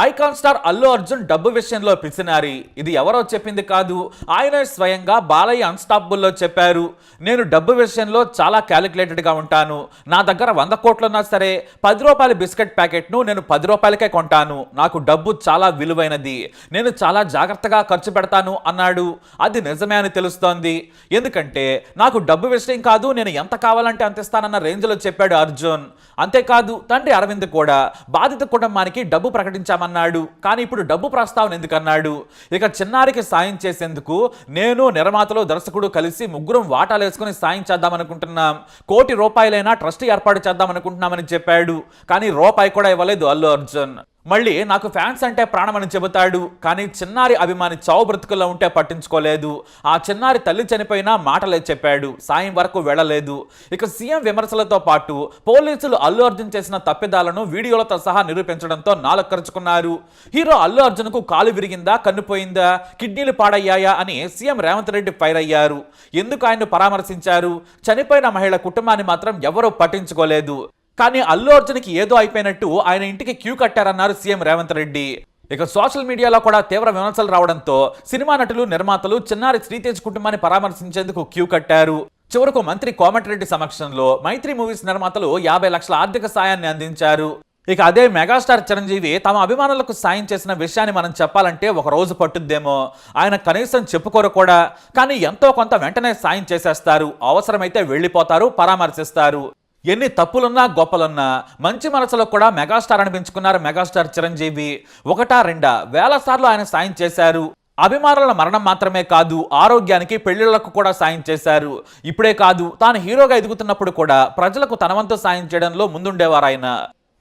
Icon star Allu Arjun డబ్బు విషయంలో పిసినారి. ఇది ఎవరో చెప్పింది కాదు. ఆయన స్వయంగా బాలయ్య అన్స్టాపుల్లో చెప్పారు. నేను డబ్బు విషయంలో చాలా క్యాలిక్యులేటెడ్గా ఉంటాను. నా దగ్గర వంద కోట్లున్నా సరే పది రూపాయల బిస్కెట్ ప్యాకెట్ను నేను పది రూపాయలకే కొంటాను. నాకు డబ్బు చాలా విలువైనది. నేను చాలా జాగ్రత్తగా ఖర్చు పెడతాను అన్నాడు. అది నిజమే అని తెలుస్తోంది. ఎందుకంటే నాకు డబ్బు విషయం కాదు నేను ఎంత కావాలంటే అంత ఇస్తానన్న రేంజ్లో చెప్పాడు అర్జున్. అంతేకాదు తండ్రి అరవింద్ కూడా బాధిత కుటుంబానికి డబ్బు ప్రకటించామని అన్నాడు. కానీ ఇప్పుడు డబ్బు ప్రస్తావన ఎందుకు అన్నాడు? ఇక చిన్నారికి సాయం చేసేందుకు నేను నిర్మాతలు దర్శకుడు కలిసి ముగ్గురం వాటాలు వేసుకుని సాయం చేద్దామనుకుంటున్నాం కోటి రూపాయలైనా ట్రస్ట్ ఏర్పాటు చేద్దామనుకుంటున్నామని చెప్పాడు. కానీ రూపాయి కూడా ఇవ్వలేదు అల్లు అర్జున్. మళ్ళీ నాకు ఫ్యాన్స్ అంటే ప్రాణమని చెబుతాడు కానీ చిన్నారి అభిమాని చావు బ్రతుకుల్లో ఉంటే పట్టించుకోలేదు. ఆ చిన్నారి తల్లి చనిపోయినా మాటలే చెప్పాడు సాయం వరకు వెళ్ళలేదు. ఇక సీఎం విమర్శలతో పాటు పోలీసులు అల్లు అర్జున్ చేసిన తప్పిదాలను వీడియోలతో సహా నిరూపించడంతో నాలుగు హీరో అల్లు అర్జున్కు కాలు విరిగిందా కన్నుపోయిందా కిడ్నీలు పాడయ్యాయా అని సీఎం రేవంత్ రెడ్డి ఫైర్ అయ్యారు. ఎందుకు ఆయన్ను పరామర్శించారు? చనిపోయిన మహిళ కుటుంబాన్ని మాత్రం ఎవరూ పట్టించుకోలేదు. కానీ అల్లు అర్జున్కి ఏదో అయిపోయినట్టు ఆయన ఇంటికి క్యూ కట్టారన్నారు సీఎం రేవంత్ రెడ్డి. ఇక సోషల్ మీడియాలో కూడా తీవ్ర విమర్శలు రావడంతో సినిమా నటులు నిర్మాతలు చిన్నారి శ్రీతేజ్ కుటుంబాన్ని పరామర్శించేందుకు క్యూ కట్టారు. చివరకు మంత్రి కోమటిరెడ్డి సమక్షంలో మైత్రి మూవీస్ నిర్మాతలు యాభై లక్షల ఆర్థిక సాయాన్ని అందించారు. ఇక అదే మెగాస్టార్ చిరంజీవి తమ అభిమానులకు సాయం చేసిన విషయాన్ని మనం చెప్పాలంటే ఒక రోజు పట్టుద్దేమో. ఆయన కనీసం చెప్పుకోరు కూడా. కానీ ఎంతో కొంత వెంటనే సాయం చేసేస్తారు. అవసరమైతే వెళ్ళిపోతారు పరామర్శిస్తారు. ఎన్ని తప్పులున్నా గొప్పలున్నా మంచి మనసులో కూడా మెగాస్టార్ అనిపించుకున్నారు మెగాస్టార్ చిరంజీవి. ఒకటా రెండా వేల సార్లు ఆయన సాయం చేశారు. అభిమానుల మరణం మాత్రమే కాదు ఆరోగ్యానికి పెళ్ళిళ్ళకు కూడా సాయం చేశారు. ఇప్పుడే కాదు తాను హీరోగా ఎదుగుతున్నప్పుడు కూడా ప్రజలకు తనవంతు సాయం చేయడంలో ముందుండేవారు ఆయన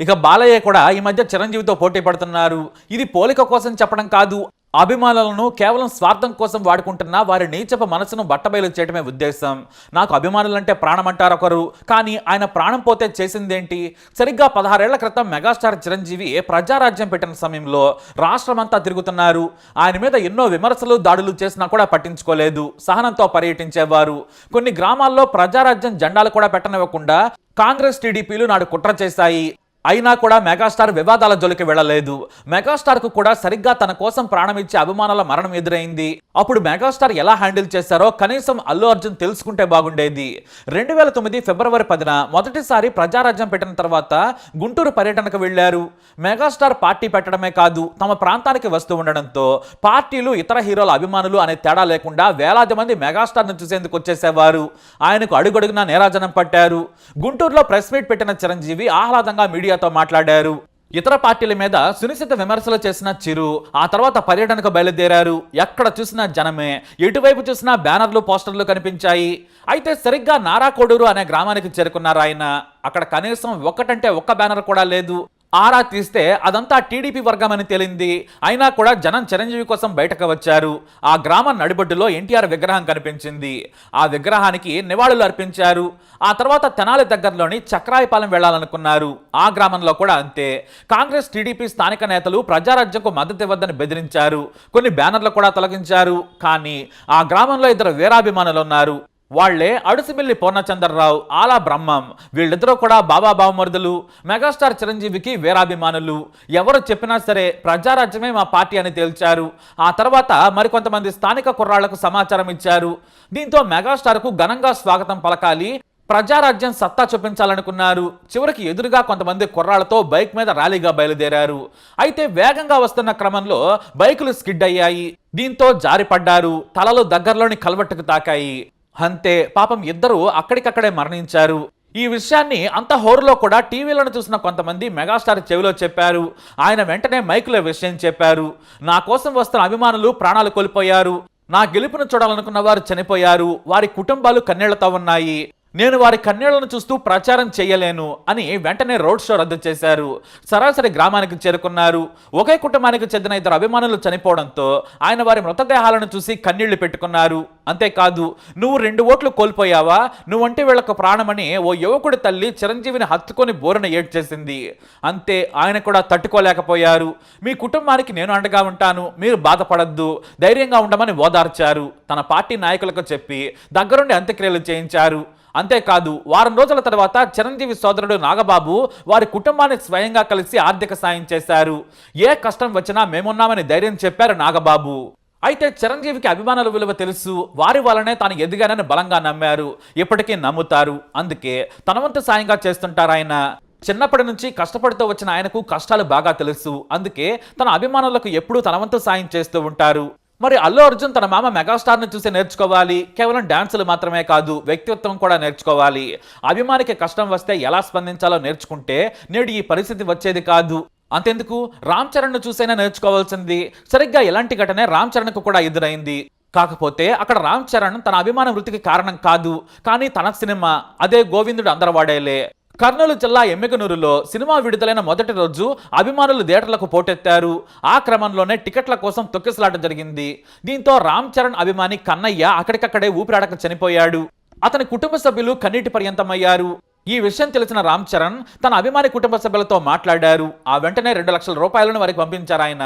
ఇక బాలయ్య కూడా ఈ మధ్య చిరంజీవితో పోటీ పడుతున్నారు. ఇది పోలిక కోసం చెప్పడం కాదు అభిమానులను కేవలం స్వార్థం కోసం వాడుకుంటున్న వారి నీచప మనసును బట్టబయలు చేయడమే ఉద్దేశం. నాకు అభిమానులంటే ప్రాణం ఒకరు. కానీ ఆయన ప్రాణం పోతే చేసిందేంటి? సరిగ్గా పదహారేళ్ళ క్రితం మెగాస్టార్ చిరంజీవి ప్రజారాజ్యం పెట్టిన సమయంలో రాష్ట్రమంతా తిరుగుతున్నారు. ఆయన మీద ఎన్నో విమర్శలు దాడులు చేసినా కూడా పట్టించుకోలేదు. సహనంతో పర్యటించేవారు. కొన్ని గ్రామాల్లో ప్రజారాజ్యం జెండాలు కూడా పెట్టనివ్వకుండా కాంగ్రెస్ టీడీపీలు నాడు కుట్ర చేశాయి. అయినా కూడా మెగాస్టార్ వివాదాల జోలికి వెళ్ళలేదు. మెగాస్టార్కు కూడా సరిగ్గా తన కోసం ప్రాణం ఇచ్చే అభిమానుల మరణం ఎదురైంది. అప్పుడు మెగాస్టార్ ఎలా హ్యాండిల్ చేశారో కనీసం అల్లు అర్జున్ తెలుసుకుంటే బాగుండేది. రెండు వేల తొమ్మిది ఫిబ్రవరి పదిన మొదటిసారి ప్రజారాజ్యం పెట్టిన తర్వాత గుంటూరు పర్యటనకు వెళ్ళారు మెగాస్టార్ పార్టీ పెట్టడమే కాదు తమ ప్రాంతానికి వస్తూ ఉండడంతో పార్టీలు ఇతర హీరోల అభిమానులు అనే తేడా లేకుండా వేలాది మంది మెగాస్టార్ను చూసేందుకు వచ్చేసేవారు. ఆయనకు అడుగడుగునా నేరాజనం పట్టారు. గుంటూరులో ప్రెస్ మీట్ పెట్టిన చిరంజీవి ఆహ్లాదంగా మీడియా మీడియాతో మాట్లాడారు. ఇతర పార్టీల మీద సునిశ్చిత విమర్శలు చేసిన చిరు ఆ తర్వాత పర్యటనకు బయలుదేరారు. ఎక్కడ చూసినా జనమే ఎటువైపు చూసినా బ్యానర్లు పోస్టర్లు కనిపించాయి. అయితే సరిగ్గా నారాకోడూరు అనే గ్రామానికి చేరుకున్నారు ఆయన. అక్కడ కనీసం ఒక్కటంటే ఒక్క బ్యానర్ కూడా లేదు. ఆరా తీస్తే అదంతా టీడీపీ వర్గమని అని తేలింది. అయినా కూడా జనం చిరంజీవి కోసం బయటకు వచ్చారు. ఆ గ్రామం నడిబొడ్డులో ఎన్టీఆర్ విగ్రహం కనిపించింది. ఆ విగ్రహానికి నివాళులు అర్పించారు. ఆ తర్వాత తెనాలి దగ్గరలోని చక్రాయపాలెం వెళ్ళాలనుకున్నారు ఆ గ్రామంలో కూడా అంతే. కాంగ్రెస్ టీడీపీ స్థానిక నేతలు ప్రజారాజ్యంకు మద్దతు ఇవ్వద్దని బెదిరించారు. కొన్ని బ్యానర్లు కూడా తొలగించారు. కానీ ఆ గ్రామంలో ఇద్దరు వీరాభిమానులు ఉన్నారు. వాళ్ళే అడుసుమిల్లి పూర్ణచంద్రరావు ఆలా బ్రహ్మం. వీళ్ళిద్దరూ కూడా బాబా బావమరుదులు మెగాస్టార్ చిరంజీవికి వీరాభిమానులు. ఎవరు చెప్పినా సరే ప్రజారాజ్యమే మా పార్టీ అని తేల్చారు. ఆ తర్వాత మరికొంతమంది స్థానిక కుర్రాళ్ళకు సమాచారం ఇచ్చారు. దీంతో మెగాస్టార్కు ఘనంగా స్వాగతం పలకాలి ప్రజారాజ్యం సత్తా చూపించాలనుకున్నారు. చివరికి ఎదురుగా కొంతమంది కుర్రాళ్ళతో బైక్ మీద ర్యాలీగా బయలుదేరారు. అయితే వేగంగా వస్తున్న క్రమంలో బైకులు స్కిడ్ అయ్యాయి. దీంతో జారిపడ్డారు తలలు దగ్గరలోని కల్వట్టుకు తాకాయి. అంతే. పాపం ఇద్దరు అక్కడికక్కడే మరణించారు. ఈ విషయాన్ని అంత హోరులో కూడా టీవీలను చూసిన కొంతమంది మెగాస్టార్ చెవిలో చెప్పారు. ఆయన వెంటనే మైకులో విషయం చెప్పారు. నా కోసం వస్తున్న అభిమానులు ప్రాణాలు కోల్పోయారు. నా గెలుపును చూడాలనుకున్న వారు చనిపోయారు. వారి కుటుంబాలు కన్నీళ్ళతో ఉన్నాయి. నేను వారి కన్నీళ్ళను చూస్తూ ప్రచారం చేయలేను అని వెంటనే రోడ్ షో రద్దు చేశారు. సరాసరి గ్రామానికి చేరుకున్నారు. ఒకే కుటుంబానికి చెందిన ఇద్దరు అభిమానులు చనిపోవడంతో ఆయన వారి మృతదేహాలను చూసి కన్నీళ్ళు పెట్టుకున్నారు. అంతేకాదు నువ్వు రెండు ఓట్లు కోల్పోయావా? నువ్వంటే వీళ్ళకు ప్రాణమని ఓ యువకుడి తల్లి చిరంజీవిని హత్తుకొని బోరున ఏడ్చేసింది. అంతే ఆయన కూడా తట్టుకోలేకపోయారు. మీ కుటుంబానికి నేను అండగా ఉంటాను. మీరు బాధపడద్దు. ధైర్యంగా ఉండమని ఓదార్చారు. తన పార్టీ నాయకులకు చెప్పి దగ్గరుండి అంత్యక్రియలు చేయించారు. అంతేకాదు వారం రోజుల తర్వాత చిరంజీవి సోదరుడు నాగబాబు వారి కుటుంబాన్ని స్వయంగా కలిసి ఆర్థిక సాయం చేశారు. ఏ కష్టం వచ్చినా మేమున్నామని ధైర్యం చెప్పారు నాగబాబు. అయితే చిరంజీవికి అభిమానుల విలువ తెలుసు. వారి వలనే తాను ఎదిగానని బలంగా నమ్మారు. ఇప్పటికీ నమ్ముతారు. అందుకే తనవంతు సాయంగా చేస్తుంటారు ఆయన. చిన్నప్పటి నుంచి కష్టపడుతూ వచ్చిన ఆయనకు కష్టాలు బాగా తెలుసు. అందుకే తన అభిమానులకు ఎప్పుడూ తనవంతు సాయం చేస్తూ ఉంటారు. మరి అల్లు అర్జున్ తన మామ మెగాస్టార్ని చూసి నేర్చుకోవాలి. కేవలం డాన్సులు మాత్రమే కాదు వ్యక్తిత్వం కూడా నేర్చుకోవాలి. అభిమానికి కష్టం వస్తే ఎలా స్పందించాలో నేర్చుకుంటే నేడు ఈ పరిస్థితి వచ్చేది కాదు. అంతెందుకు? రామ్ చరణ్ను చూసైనా నేర్చుకోవాల్సింది. సరిగ్గా ఎలాంటి ఘటనే రామ్ చరణ్కు కూడా ఎదురైంది. కాకపోతే అక్కడ రామ్ చరణ్ తన అభిమాన వృత్తికి కారణం కాదు. కానీ తన సినిమా అదే గోవిందుడు అందరవాడేలే. కర్నూలు జిల్లా ఎమ్మికనూరులో సినిమా విడుదలైన మొదటి రోజు అభిమానులు థియేటర్లకు పోటెత్తారు. ఆ క్రమంలోనే టికెట్ల కోసం తొక్కిసలాట జరిగింది. దీంతో రామ్ చరణ్ అభిమాని కన్నయ్య అక్కడికక్కడే ఊపిరాడక చనిపోయాడు. అతని కుటుంబ సభ్యులు కన్నీటి పర్యంతమయ్యారు. ఈ విషయం తెలిసిన రామ్ చరణ్ తన అభిమాని కుటుంబ సభ్యులతో మాట్లాడారు. ఆ వెంటనే రెండు లక్షల రూపాయలను వారికి పంపించారు ఆయన.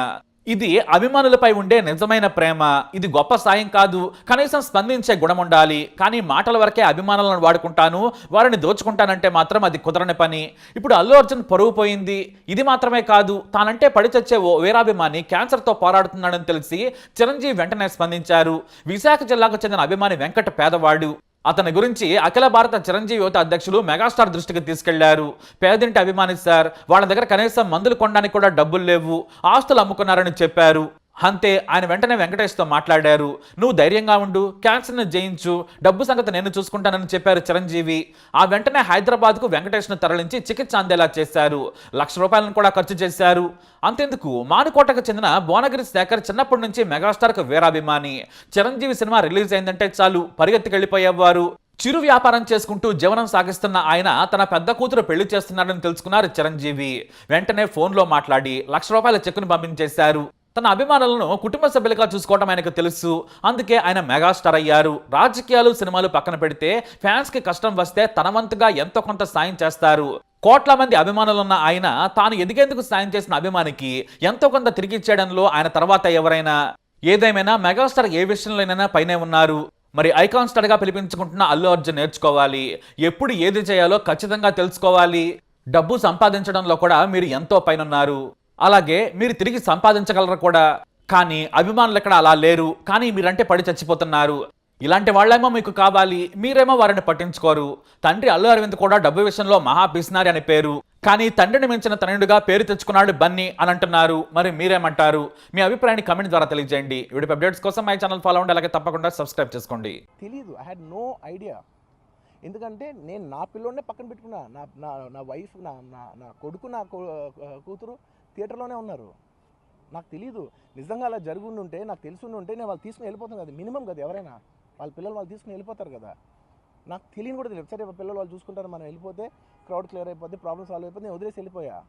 ఇది అభిమానులపై ఉండే నిజమైన ప్రేమ. ఇది గొప్ప సాయం కాదు. కనీసం స్పందించే గుణం ఉండాలి. కానీ మాటల వరకే అభిమానులను వాడుకుంటాను. వారిని దోచుకుంటానంటే మాత్రం అది కుదరని పని. ఇప్పుడు అల్లు అర్జున్ పరువు పోయింది. ఇది మాత్రమే కాదు. తానంటే పడిచొచ్చే ఓ వీరాభిమాని క్యాన్సర్తో పోరాడుతున్నాడని తెలిసి చిరంజీవి వెంటనే స్పందించారు. విశాఖ జిల్లాకు చెందిన అభిమాని వెంకట పేదవాడు. అతని గురించి అఖిల భారత చిరంజీవి యువత అధ్యక్షులు మెగాస్టార్ దృష్టికి తీసుకెళ్ళారు. పేదింటి అభిమాని సార్ వాళ్ళ దగ్గర కనీసం మందులు కొనడానికి కూడా డబ్బులు లేవు. ఆస్తులు అమ్ముకున్నారని చెప్పారు. అంతే ఆయన వెంటనే వెంకటేష్తో మాట్లాడారు. నువ్వు ధైర్యంగా ఉండు క్యాన్సర్ను జయించు డబ్బు సంగతి నేను చూసుకుంటానని చెప్పారు చిరంజీవి. ఆ వెంటనే హైదరాబాద్కు వెంకటేష్ను తరలించి చికిత్స అందేలా చేశారు. లక్ష రూపాయలను కూడా ఖర్చు చేశారు. అంతెందుకు? మానుకోటకు చెందిన భువనగిరి శేఖర్ చిన్నప్పటి నుంచి మెగాస్టార్కు వీరాభిమాని. చిరంజీవి సినిమా రిలీజ్ అయిందంటే చాలు పరిగెత్తికెళ్ళిపోయేవారు చిరు వ్యాపారం చేసుకుంటూ జీవనం సాగిస్తున్న ఆయన తన పెద్ద కూతురు పెళ్ళి చేస్తున్నాడని తెలుసుకున్నారు చిరంజీవి. వెంటనే ఫోన్లో మాట్లాడి లక్ష రూపాయల చెక్కును పంపించేశారు. తన అభిమానులను కుటుంబ సభ్యులుగా చూసుకోవడం ఆయనకు తెలుసు. అందుకే ఆయన మెగాస్టార్ అయ్యారు. రాజకీయాలు సినిమాలు పక్కన పెడితే ఫ్యాన్స్కి కష్టం వస్తే తన వంతుగా ఎంతో కొంత సాయం చేస్తారు. కోట్ల మంది అభిమానులున్న ఆయన తాను ఎదిగేందుకు సాయం చేసిన అభిమానికి ఎంతో కొంత తిరిగిచ్చేయడంలో ఆయన తర్వాత ఎవరైనా? ఏదేమైనా మెగాస్టార్ ఏ విషయంలోనైనా పైనే ఉన్నారు. మరి ఐకాన్ స్టార్గా పిలిపించుకుంటున్న అల్లు అర్జున్ నేర్చుకోవాలి. ఎప్పుడు ఏది చేయాలో ఖచ్చితంగా తెలుసుకోవాలి. డబ్బు సంపాదించడంలో కూడా మీరు ఎంతో పైనున్నారు. అలాగే మీరు తిరిగి సంపాదించగలరు కూడా. కానీ అభిమానులు ఎక్కడ అలా లేరు. కానీ మీరంటే పడి చచ్చిపోతున్నారు. ఇలాంటి వాళ్ళేమో మీకు కావాలి. మీరేమో వారిని పట్టించుకోరు. తండ్రి అల్లు అరవింద్ కూడా డబ్బు విషయంలో మహా పిసినారి అని పేరు. కానీ తండ్రిని మించిన తనయుడిగా పేరు తెచ్చుకున్నాడు బన్నీ అని అంటున్నారు. మరి మీరేమంటారు? మీ అభిప్రాయాన్ని కమెంట్ ద్వారా తెలియజేయండి. వీడియో అప్డేట్స్ కోసం మై ఛానల్ ఫాలో అవ్వండి. అలాగే తప్పకుండా సబ్స్క్రైబ్ చేసుకోండి. తెలియదు ఐ హ్యాడ్ నో ఐడియా. ఎందుకంటే నేను నా పిల్లోనే పక్కన పెట్టుకున్నా. నా నా నా వైఫ్ నా నా నా కొడుకు నా కూతురు థియేటర్లోనే ఉన్నారు. నాకు తెలియదు నిజంగా అలా జరిగి ఉంటే నాకు తెలిసి ఉంటే నేను వాళ్ళు తీసుకుని వెళ్ళిపోతాను కదా. మినిమం కదా ఎవరైనా. వాళ్ళ పిల్లలు వాళ్ళు తీసుకుని వెళ్ళిపోతారు కదా. నాకు తెలియని కూడా తెలియదు. సరే పిల్లలు వాళ్ళు చూసుకుంటారు మనం వెళ్ళిపోతే క్రౌడ్ క్లియర్ అయిపోద్ది ప్రాబ్లమ్ సాల్వ్ అయిపోతే నేను వదిలేసి వెళ్ళిపోయా.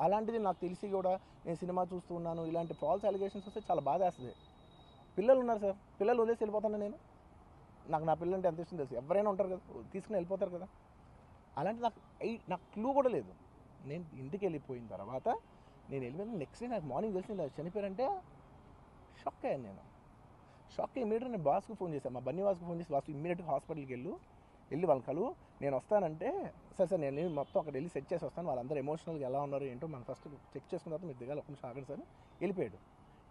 అలాంటిది నాకు తెలిసి కూడా నేను సినిమా చూస్తూ ఉన్నాను. ఇలాంటి ఫాల్స్ అలిగేషన్స్ వస్తే చాలా బాధ వేస్తుంది. పిల్లలు ఉన్నారు సార్. పిల్లలు వదిలేసి వెళ్ళిపోతాను నేను? నాకు నా పిల్లలు అంటే ఎంత ఇష్టం తెలుసు? ఎవరైనా ఉంటారు కదా. తీసుకుని వెళ్ళిపోతారు కదా. అలాంటి నాకు నాకు క్లూ కూడా లేదు. నేను ఇంటికి వెళ్ళిపోయిన తర్వాత నేను వెళ్ళిపోయిన నెక్స్ట్ డే నాకు మార్నింగ్ తెలిసి ఇలా చనిపోయారంటే షాక్ అయ్యాను నేను. షాక్ అయ్యి ఇమీడియట్ నేను బాస్కు ఫోన్ చేశాను మా బన్నీ బాస్కు ఫోన్ చేసి బాస్ ఇమీడియట్గా హాస్పిటల్కి వెళ్ళు. వెళ్ళి వాళ్ళ కలు. నేను వస్తానంటే సరే సార్ నేను మొత్తం అక్కడ వెళ్ళి సెట్ చేసి వస్తాను. వాళ్ళందరూ ఎమోషనల్గా ఎలా ఉన్నారు ఏంటో మనం ఫస్ట్ చెక్ చేసుకున్న తర్వాత మీరు దిగాలి. ఒక నిమిషం ఆగండి సార్. వెళ్ళిపోయాడు.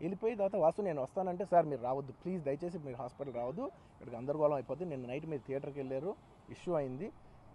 వెళ్ళిపోయి తర్వాత వాసు నేను వస్తానంటే సార్ మీరు రావద్దు. ప్లీజ్ దయచేసి మీరు హాస్పిటల్ రావద్దు. ఇక్కడికి గందరగోళం అయిపోద్ది. నేను నైట్ మీరు థియేటర్కి వెళ్ళారు. ఇష్యూ అయింది.